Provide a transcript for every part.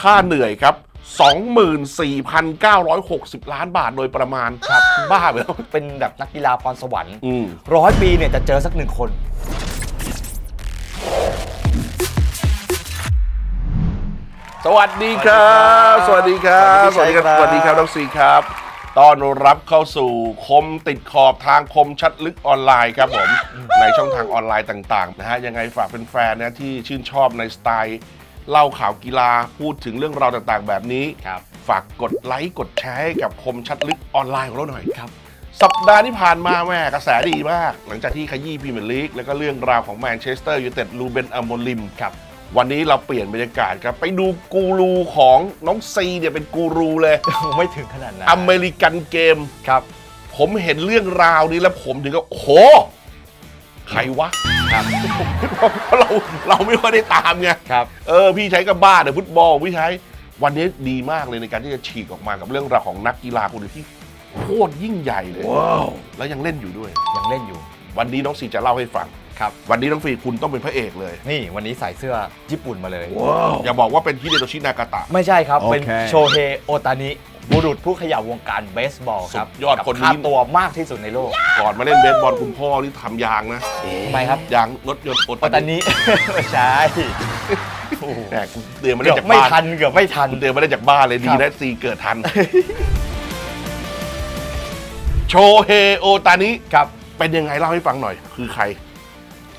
ค่าเหนื่อยครับ 24,960 ล้านบาทโดยประมาณครับบ้าไปแล้วเป็นแบบนักกีฬาพรสวรรค์อืม ร้อยปีเนี่ยจะเจอสักหนึ่งคน สวัสดีครับสวัสดีครับสวัสดีครับสวัสดีครับน้องซีครับต้อนรับเข้าสู่คมติดขอบทางคมชัดลึกออนไลน์ครับผม ในช่องทางออนไลน์ต่าง ๆ นะฮะ ยังไงฝากแฟนๆนะที่ชื่นชอบในสไตล์ เล่าข่าวกีฬาพูดถึงเรื่องราวต่างๆ แบบนี้ ครับฝากกดไลค์กดแชร์ให้กับคมชัดลึกออนไลน์ของเราหน่อย ครับ สัปดาห์ที่ผ่านมาแม่กระแสดีมาก หลังจากที่ขยี้พรีเมียร์ลีกแล้วก็เรื่องราวของแมนเชสเตอร์ยูไนเต็ดลูเบนอโมลิม ครับ วันนี้เราเปลี่ยนบรรยากาศครับ ไปดูกูรูของน้องซีเนี่ยเป็นกูรูเลย ไม่ถึงขนาดนั้นอเมริกันเกม ครับ ผมเห็นเรื่องราวนี้แล้วผมถึงก็โอ้โห ใครวะครับเพราะเราเราไม่ค่อยได้ตามไงครับ เออพี่ใช้กับบ้านเดี๋ยวฟุตบอลพี่ใช้วันนี้ดีมากเลยในการที่จะฉีกออกมากับเรื่องราวของนักกีฬาคนหนึงที่โคตรยิ่งใหญ่เลยแล้วยังเล่นอยู่ด้วย ยังเล่นอยู่ วันนี้น้องซีจะเล่าให้ฟังครับ วันนี้น้องฟีคุณต้องเป็นพระเอกเลย นี่วันนี้ใส่เสื้อญี่ปุ่นมาเลยอย่าบอกว่าเป็นฮิเดโตชินากาตะ ไม่ใช่ครับโอเคเป็นโชเฮโอตานิ บุรุษผู้เขย่าวงการเบสบอลครับสุดยอดกับคนนี้ ค่าตัวมากที่สุดในโลกก่อนมาเล่นเบสบอลคุณพ่อนี่ทำยางนะทำไมครับยางรถยนต์โอโอตานิไม่ใช่แหมคุณเตือนมาเกืได้อบจากไม่บ้านทันเกือบไม่ทัน คุณเตือนมาได้จากบ้านเลยดีครับ นะซีเกิดทัน โชเฮโอตานิครับเป็นยังไงเล่าให้ฟังหน่อย คือใคร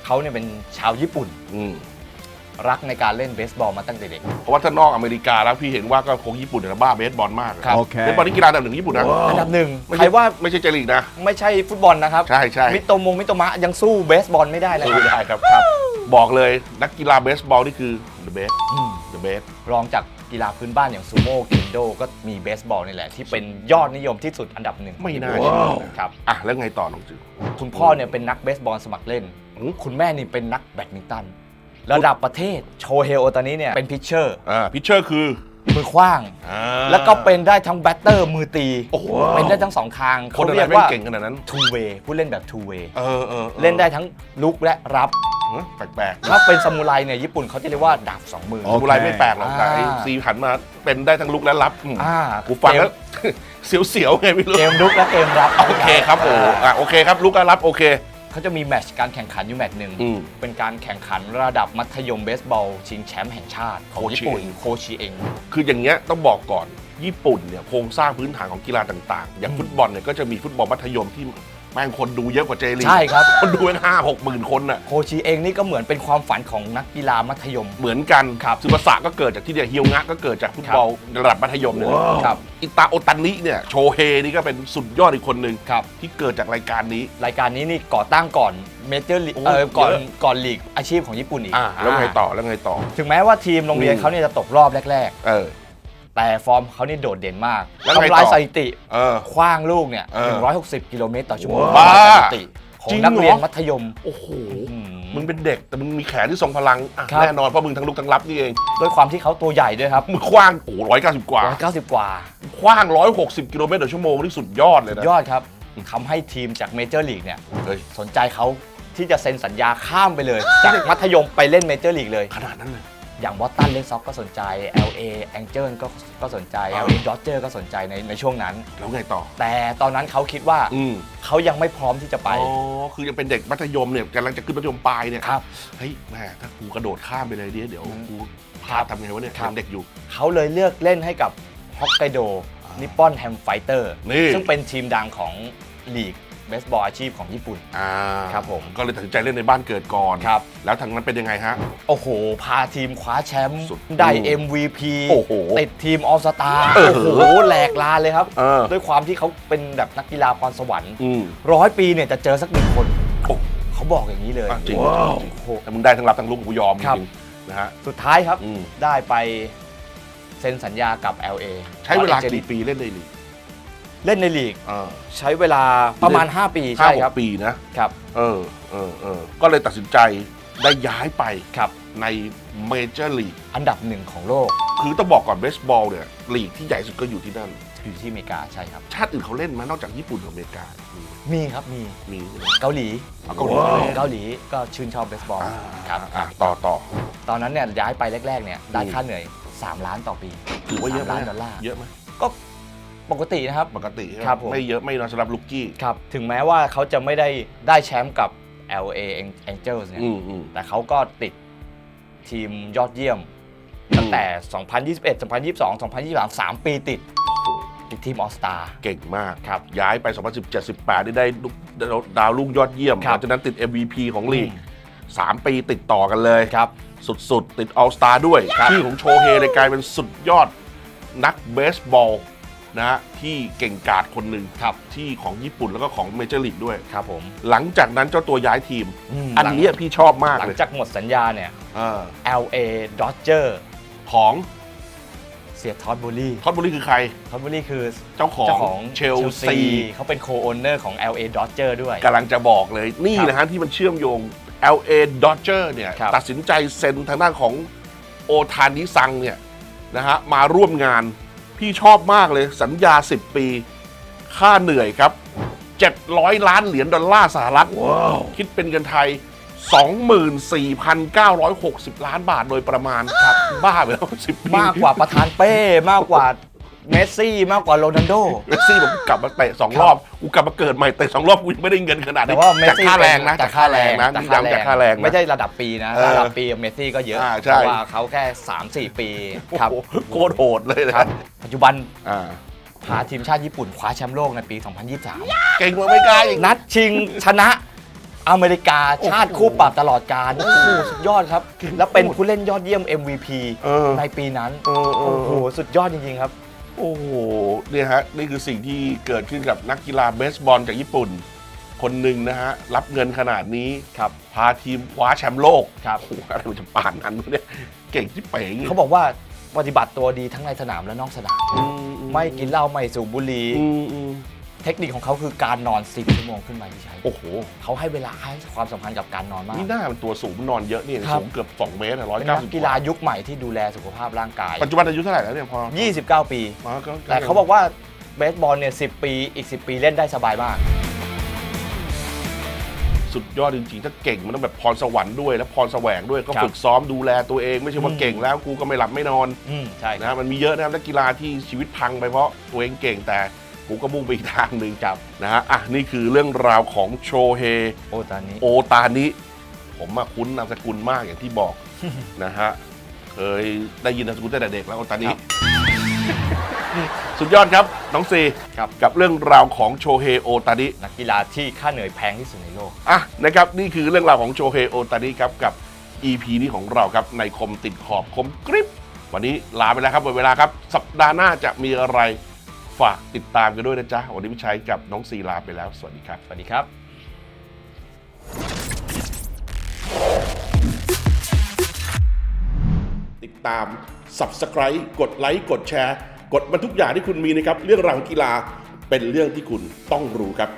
เขาเนี่ยเป็นชาวญี่ปุ่น อืม รักในการเล่นเบสบอลมาตั้งแต่เด็ก เพราะว่าถ้านอกอเมริกาแล้วพี่เห็นว่าก็คงญี่ปุ่นเนี่ยบ้าเบสบอลมากครับ โอเค เบสบอลนี่กีฬาอันดับหนึ่งญี่ปุ่นนะอันดับหนึ่งไม่ใครใช่ว่าไม่ใช่เจลีกนะ ไม่ใช่ฟุตบอลนะครับใช่ใช่ มิโตมงมิโตมะยังสู้เบสบอลไม่ได้เลยสู้ไม่ได้ครับครับ บอกเลยนักกีฬาเบสบอลนี่คือ the best อืม the best รองจากกีฬาพื้นบ้านอย่างซูโม่เคนโดก็มีเบสบอลนี่แหละ ที่เป็นยอดนิยมที่สุดอันดับหนึ่งไม่น่าเชื่อครับ อะแล้วไงต่อน้องจือคุณพ่อเนี่ยเป็นนักเบสบอลสมัครเล่น อืม คุณแม่นี่เป็นนักแบดมินตัน ระดับประเทศโชเฮโอตานี้เนี่ยเป็นพิชเชอร์อ่าพิชเชอร์คือมือขว้าง อ่าแล้วก็เป็นได้ทั้งแบตเตอร์มือตี โอ้โห เป็นได้ทั้งสองทางคนอะไรเรียกไม่งว่าเก่งขนาดนั้น two way ผู้เล่นแบบ two way เออเออออเล่นได้ทั้งลุกและรับ เฮ้ยแปลกๆถ้าเป็นซามูไรเนี่ยญี่ปุ่นเขาจะเรียกว่าดาบสองมือโอซามูไรไม่แปลกหรอกแต่ไอ้อ่า ซีหันมาเป็นได้ทั้งลุกและรับอืมอ่ากูฟังเกมแล้ว เสียวๆไงไม่รู้ เกมลุกและเกมรับโอเคครับโอ้อะโอเคครับลุกและรับโอเค เขาจะมีแมตช์การแข่งขันอยู่แมตช์หนึ่ง อืมเป็นการแข่งขันระดับมัธยมเบสบอล ชิงแชมป์แห่งชาติของญี่ปุ่นโคชิเอง คืออย่างเงี้ยต้องบอกก่อนญี่ปุ่นเนี่ยโครงสร้างพื้นฐานของกีฬาต่างๆ อย่างฟุตบอลเนี่ยก็จะมีฟุตบอลมัธยมที่ แม่งคนดูเยอะกว่าเจลีกใช่ครับ คนดูแม่งห้าหกหมื่นคนน่ะ โคชิเองนี่ก็เหมือนเป็นความฝันของนักกีฬามัธยม เหมือนกันครับซึบาสะก็เกิดจากที่เนี่ยเฮียวงะก็เกิดจากฟุตบอลระดับมัธยมเนี่ยครับอิตาโอตันนิเนี่ยโชเฮนี่ก็เป็นสุดยอดอีกคนหนึ่งครับ ที่เกิดจากรายการนี้ รายการนี้นี่ก่อตั้งก่อนเมเจอร์ลีโอ้เออก่อนเยอะ ก่อนลีกอาชีพของญี่ปุ่นอีกอ่าแล้วไงต่อแล้วไงต่อ ถึงแม้ว่าทีมโรงเรียนอืมเขาเนี่ยจะตกรอบแรกเออ ๆ แต่ฟอร์มเขานี่โดดเด่นมากแล้วไงต่อทำลายสถิติเออคว้างลูกเนี่ยเออ160 กิโลเมตรต่อชั่วโมงบ้า สถิติขอจริงงนักเรียนเหรอมัธยม โอ้โหอืมมึงเป็นเด็กแต่มึงมีแขนที่ทรงพลังอะครับ แน่นอนเพราะมึงทั้งลุกทั้งรับนี่เอง ด้วยความที่เขาตัวใหญ่ด้วยครับมึงคว้างโอ้ร้อยเก้าสิบกว่า 190 กว่า คว้างร้อยหกสิบกิโลเมตรต่อชั่วโมงนี่สุดยอดเลยนะ ยอดครับทำให้ทีมจากเมเจอร์ลีกเนี่ยเฮ้ย สนใจเขาที่จะเซ็นสัญญาข้ามไปเลย จากมัธยมไปเล่นเมเจอร์ลีกเลย ขนาดนั้นเลย อย่างบอสตันเลนซ็อกก็สนใจ LA Angel ก็ก็สนใจอ่า LA Dodger ก็สนใจในในช่วงนั้น แล้วไงต่อ แต่ตอนนั้นเขาคิดว่าอืม เขายังไม่พร้อมที่จะไป อ๋อ คือยังเป็นเด็กมัธยมเนี่ยกำลังจะขึ้นมัธยมปลายเนี่ยครับเฮ้ยแม่ถ้ากูกระโดดข้ามไปเลยเดี๋ยวเดี๋ยวอืมกูพลาดทำไงวะเนี่ยครับ ยังเด็กอยู่ เขาเลยเลือกเล่นให้กับฮอกไกโดอ่านิปปอนแฮมไฟเตอร์นี่ ซึ่งเป็นทีมดังของลีก เบสบอลอาชีพของญี่ปุ่น อ่าครับผม ก็เลยตัดสินใจเล่นในบ้านเกิดก่อนครับ แล้วทางนั้นเป็นยังไงฮะ โอ้โห พาทีมคว้าแชมป์สุดได้อืม MVP โอ้โหติดทีมออสตาเออโอ้โหแหลกลาเลยครับ เออ ด้วยความที่เขาเป็นแบบนักกีฬาพรสวรรค์อืมร้อยปีเนี่ยจะเจอสักหนึ่งคน โอ้เขาบอกอย่างนี้เลย อะจริงว้าวจริงโอ้โหแต่มึงได้ทั้งรับทั้งลูกกูยอมจครับ ริงๆนะฮะ สุดท้ายครับอืม ได้ไปเซ็นสัญญากับ LA ใช้เวลาออกี่ปีเล่นในลีก เล่นในลีก อ่าใช้เวลาประมาณ 5 ปีห้าใช่หครับกปีนะ ครับเออเออเออก็เลยตัดสินใจได้ย้ายไปครับในเมเจอร์ลีก อันดับหนึ่งของโลกคือต้องบอกก่อนเบสบอลเนี่ยลีกที่ใหญ่สุดก็อยู่ที่นั่น อยู่ที่อเมริกาใช่ครับ ชาติอื่นเขาเล่นไหมนอกจากญี่ปุ่นกับอเมริกา มีมีครับมีมีใช่ไหม เกาหลีเอาเกาหลี เกาหลีก็ชื่นชอบเบสบอลอ่าครับอะต่อต่อ ตอนนั้นเนี่ยย้ายไปแรกๆเนี่ยได้ค่าเหนื่อย 3 ล้านต่อปีถือว่าเยอะสมไหมล้านดอลลาร์เยอะไหมก็ ปกตินะครับ ปกติใช่ไหมครับผม ไม่เยอะไม่น้อยสำหรับลูกกี้ครับ ถึงแม้ว่าเขาจะไม่ได้ได้แชมป์กับ LA Angels เนี่ย อืมอืมแต่เขาก็ติดทีมยอดเยี่ยม ตั้งแต่ 2021 2022 2023 3 ปีติดติดทีมออสตา เก่งมาก ครับย้ายไป 2017-18ได้ได้ลูกดาวรุ่งยอดเยี่ยมคหรับลังจากนั้นติด MVP ของลีก อืม 3 ปีติดต่อกันเลย ครับ สุดๆ ติดออ s สตาด้วยครับชื่อของโชเฮเลยกลายเป็นสุดยอดนักเบสบอล นะฮะที่เก่งกาจคนหนึ่งครับที่ของญี่ปุ่นแล้วก็ของเมเจอร์ลีกด้วย ครับผม หลังจากนั้นเจ้าตัวย้ายทีมมอันเนี้ยพี่ชอบมากหลัเลงยจากหมดสัญญาเนี่ย เออ LA Dodger ของเสียท็อดบูลี่ทอตบุรีคือใคร ท็อดบูลี่คือเจ้าของเจ้าของเชลซี เขาเป็นโคโอนเนอร์ของ LA Dodger ด้วย กำลังจะบอกเลยนี่ครับนะฮะที่มันเชื่อมโยง LA Dodger เนี่ย ครับ ตัดสินใจเซ็นทางด้านของโอทานิซังเนี่ยนะฮะมาร่วมงาน พี่ชอบมากเลยสัญญา 10 ปี ค่าเหนื่อยครับ 700 ล้านเหรียญดอลลาร์สหรัฐคิดเป็นเงินไทย 24,960 ล้านบาทโดยประมาณครับ บ้าไปแล้ว 10 ปี มากกว่าประธานเป้ มากกว่า เมสซี่มากกว่าโรนัลโด เมสซี่ผมกลับมาเตะสองรอบ กูกลับมาเกิดใหม่เตะสองรอบกูยังไม่ได้เงินขนาดแต่นี้ว่าเมสจากซี่ค่าแรงนะเป็จากค่าแรงนะจากนี่ค่าแรงย้ำจากค่าแรงนะ ไม่ใช่ระดับปีนะ เออระดับปีเมสซี่ก็เยอะอ่าเพใช่ราะว่าเขาแค่ 3-4 ปีครับโอ้โหโคตรโหดเลยนะปัจจุบันอ่า พาทีมชาติญี่ปุ่นคว้าแชมป์โลกในปี 2023 เก่งกว่าไม่กล้าอีก นัดชิงชนะอเมริกาชาติคู่ปรับตลอดการโอ้โหสุดยอดครับ แล้วเป็นผู้เล่นยอดเยี่ยม MVP เออในปีนั้น เออเอโอ้อโห สุดยอดจริง ๆ ครับ โอ้โหเนี่ยฮะนี่คือสิ่งที่เกิดขึ้นกับนักกีฬาเบสบอลจากญี่ปุ่น คนหนึ่งนะฮะ รับเงินขนาดนี้ครับพาทีมคว้าแชมป์โลกครับโอ้โหอะไรมันจะป่านนั้นวะเนี่ยเก่งที่เป๋งเขาบอกว่าปฏิบัติตัวดีทั้งในสนามและนอกสนาม อืไม่กินเหล้าไม่สูบบุหรี่อืมอืม เทคนิคของเขาคือการนอน 10 ชั่วโมงขึ้นไปที่ใช้โอ้โห เขาให้เวลาให้ความสำคัญกับการนอนมาก นี่หน้ามันตัวสูงนอนเยอะนี่ครับ สูงเกือบ 2 เมตรร้อยเป็นเก้านัสิบกกีฬายุคใหม่ที่ดูแลสุขภาพร่างกาย ปัจจุบันอายุเท่าไหร่แล้วเนี่ยพอ29 ปี อ๋อแต่เขาบอกว่าเบสบอลเนี่ย 10 ปี อีก 10 ปีเล่นได้สบายมาก สุดยอดจริงๆ ถ้าเก่งมันต้องแบบพรสวรรค์ด้วย แล้วพรแสวงด้วยก็ครับ ฝึกซ้อมดูแลตัวเองไม่ใช่ว่าอืมเก่งแล้วกูก็ไม่หลับไม่นอนอืมใช่ครับ นะมันมีเยอะนะครับนักกีฬาที่ชีวิตพังไปเพราะตัวเองเก่งแต่ กูก็มุ่งไปอีกทางหนึ่งครับนะฮะอะนี่คือเรื่องราวของโชเฮโอ้ตอนนี้โอตานิผมมาคุ้นนามสกุลมากอย่างที่บอกนะฮะเคยได้ยินนามสกุลตั้งแต่เด็กแล้วโอตานิครับสุดยอดครับ น้องซีครับกับเรื่องราวของโชเฮโอตานินักกีฬาที่ค่าเหนื่อยแพงที่สุดในโลกอะนะครับนี่คือเรื่องราวของโชเฮโอตานิครับกับ EP นี้ของเราครับในคมติดขอบคมกริบวันนี้ลาไปแล้วครับหมดเวลาครับ สัปดาห์หน้าจะมีอะไร ฝากติดตามกันด้วยนะจ๊ะ วันนี้พี่ชัยกับน้องซีลาไปแล้ว สวัสดีครับ สวัสดีครับติดตาม Subscribe กดไลค์กดแชร์ กดมาทุกอย่างที่คุณมีนะครับ เรื่องราวของกีฬาเป็นเรื่องที่คุณต้องรู้ครับ